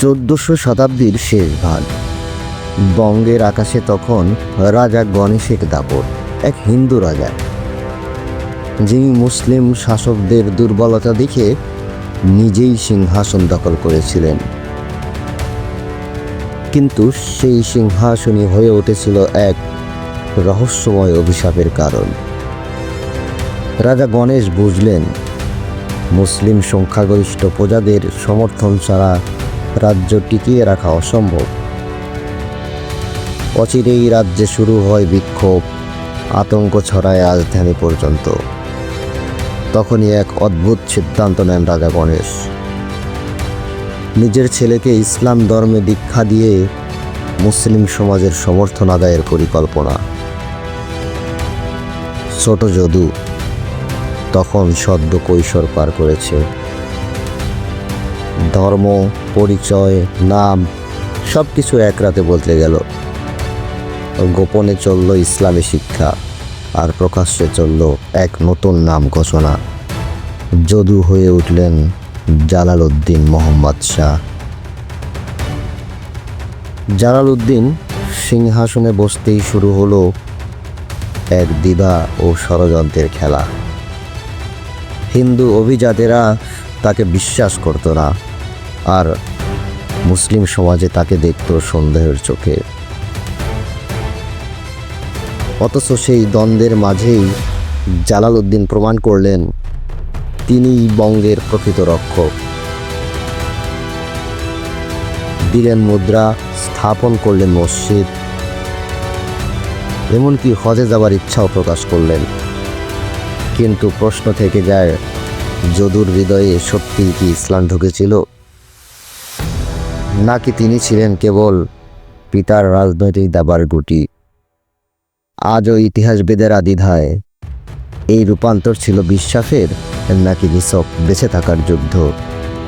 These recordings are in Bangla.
চোদ্দশো শতাব্দীর শেষ ভাগ। বঙ্গের আকাশে তখন রাজা গণেশের দাপট, এক হিন্দু রাজা। যিনি মুসলিম শাসকদের দুর্বলতা দেখে নিজেই সিংহাসন দখল করেছিলেন। কিন্তু সেই সিংহাসনই হয়ে উঠেছিল এক রহস্যময় অভিশাপের কারণ। রাজা গণেশ বুঝলেন, মুসলিম সংখ্যাগরিষ্ঠ প্রজাদের সমর্থন ছাড়া রাজ্য টিকিয়ে রাখা অসম্ভব। অচিরেই রাজ্যে শুরু হয় বিক্ষোভ, আতঙ্ক ছড়ায় রাজধানী পর্যন্ত। তখনই এক অদ্ভুত সিদ্ধান্ত নেন রাজা গণেশ। নিজের ছেলেকে ইসলাম ধর্মে দীক্ষা দিয়ে মুসলিম সমাজের সমর্থন আদায়ের পরিকল্পনা। ছোট যদু তখন সদ্য কৈশোর পার করেছে। ধর্ম, পরিচয়, নাম সব কিছু এক রাতে বদলে গেল। গোপনে চলল ইসলামী শিক্ষা, আর প্রকাশ্যে চলল এক নতুন নাম ঘোষণা। যদু হয়ে উঠলেন জালাল উদ্দিন মোহাম্মদ শাহ। জালাল উদ্দিন সিংহাসনে বসতেই শুরু হলো এক দ্বিধা ও ষড়যন্ত্রের খেলা। হিন্দু অভিজাতেরা তাকে বিশ্বাস করত না। আর মুসলিম সমাজে তাকে দেখত সন্দেহের চোখে। অথচ সেই দ্বন্দ্বের মাঝেই জালাল উদ্দিন প্রমাণ করলেন, তিনিই বঙ্গের প্রকৃত রক্ষক। দিলেন মুদ্রা, স্থাপন করলেন মসজিদ। এমনকি হজে যাবার ইচ্ছাও প্রকাশ করলেন। কিন্তু প্রশ্ন থেকে যায়, যদুর হৃদয়ে সত্যি কি ইসলাম ঢুকেছিল? নাকি তিনি ছিলেন কেবল পিতার রাজনৈতিক দাবার গুটি? আজও ইতিহাসবিদেরা দ্বিধায় এই রূপান্তর ছিল বিশ্বাসের নাকি নিছক বেঁচে থাকার যুদ্ধ?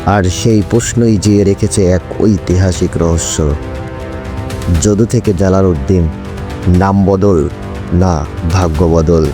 আর সেই প্রশ্নই জিয়ে রেখেছে এক ঐতিহাসিক রহস্য। যদু থেকে জালাল উদ্দিন, নাম বদল না ভাগ্য বদল।